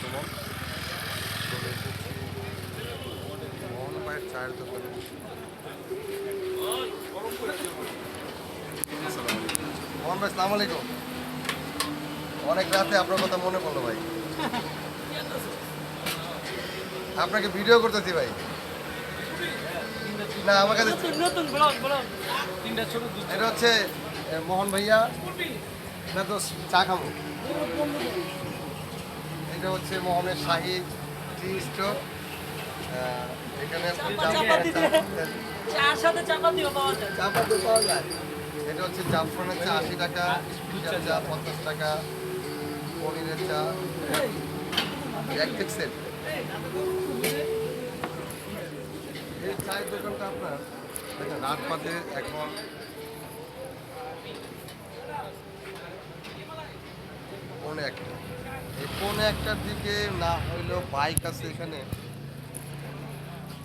সুমন চলে এসেছি মোহন ভাইয়ের চায়ের দোকানে। মোহন ভাই সালাম আলাইকুম। অনেক রাতে আপনার কথা মনে পড়ল ভাই। আপনাকে ভিডিও করতেছি ভাই। না আমার কাছে নতুন ব্লগ ব্লগ তিনটা ছোট দুধ এটা হচ্ছে মোহন ভাইয়া। না তো চা খাব। এটা হচ্ছে মোহনের শাহি টি স্টোর এখানে জাফরান- চাপাতি পাওয়া যায়। এটা হচ্ছে জাফরানের চা আশি টাকা চা পঞ্চাশ টাকা পনিরের চা। এক দেখছেন এই চায়ের দোকানটা আপনার? রাত পাতে এখন পৌনে একটা এই পৌনে একটার দিকে না হইলেও বাইক আছে এখানে।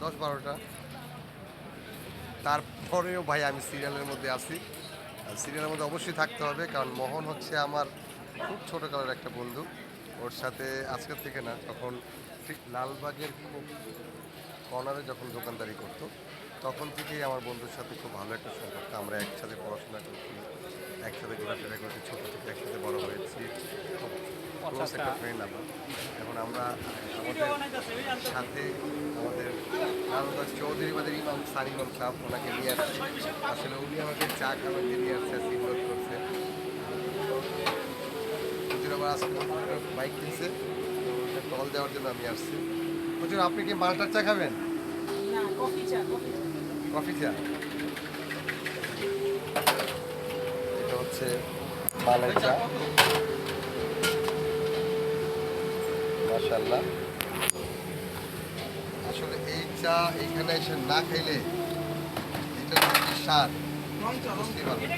দশ বারোটা। তারপরেও ভাই আমি সিরিয়ালের মধ্যে আছি। সিরিয়ালের মধ্যে অবশ্যই থাকতে হবে, কারণ মোহন হচ্ছে আমার খুব ছোটোকালের একটা বন্ধু। ওর সাথে আজকের থেকে না, তখন ঠিক লালবাগের কর্নারে যখন দোকানদারি করতো, তখন থেকেই আমার বন্ধুর সাথে খুব ভালো একটা সম্পর্ক। আমরা একসাথে পড়াশোনা করছি, একসাথে ঘোরাফেরা করছি, ছোটো থেকে একসাথে বড় হয়েছি। ক্লোজ একটা ফ্রেন্ড আমরা এখন আমরা আমাদের সাথে আমাদের লালবাগ চৌধুরী বাদের ইমাম সার ইমাম সাহেব ওনাকে নিয়ে আসছি। আসলে উনি আমাকে চা খাওয়াতে নিয়ে আসছে সিগনোট করছে। আবার আজকে বাইক কিনছে তো ওটা কল দেওয়ার জন্য আমি আসছি। হুজুর আপনি কি মালটার চা খাবেন? কফি চা কফি চা। কফি চা? এটা হচ্ছে মালাই চা। মাশাল্লাহ আসলে এই চা এখানে এসে না খাইলে এটা হচ্ছে স্বাদ। পারবেন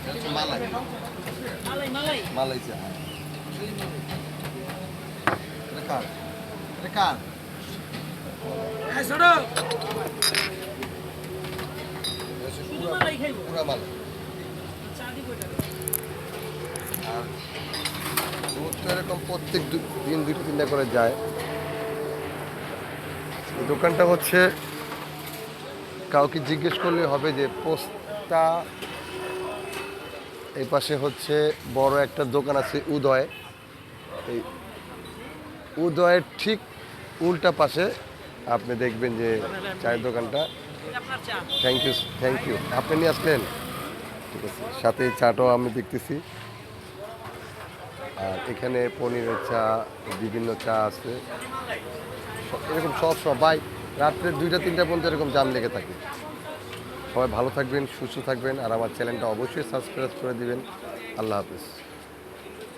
এটা হচ্ছে মালাই। চা কার? এটা কার? হ্যাঁ শুধু পুরা- মালাই খাইবো? পুরা মালাই। চা দিব এটা। আর এরকম প্রত্যেক দিন দুটো তিনটা করে যায়। দোকানটা হচ্ছে, কাউকে জিজ্ঞেস করলে হবে যে পোস্তা, এই পাশে হচ্ছে বড় একটা দোকান আছে উদয়। এই উদয়ের ঠিক উল্টা পাশে আপনি দেখবেন যে চায়ের দোকানটা। থ্যাংক ইউ থ্যাংক ইউ আপনি নিয়ে আসলেন? ঠিক আছে, সাথে চাটাও আমি দেখতেছি। আর এখানে পনিরের চা, বিভিন্ন চা আছে। এরকম সব সবাই রাত্রে দুইটা তিনটা পর্যন্ত এরকম জাম লেগে থাকে। সবাই ভালো থাকবেন, সুস্থ থাকবেন, আর আমার চ্যানেলটা অবশ্যই সাবস্ক্রাইব করে দিবেন। আল্লাহ হাফিজ।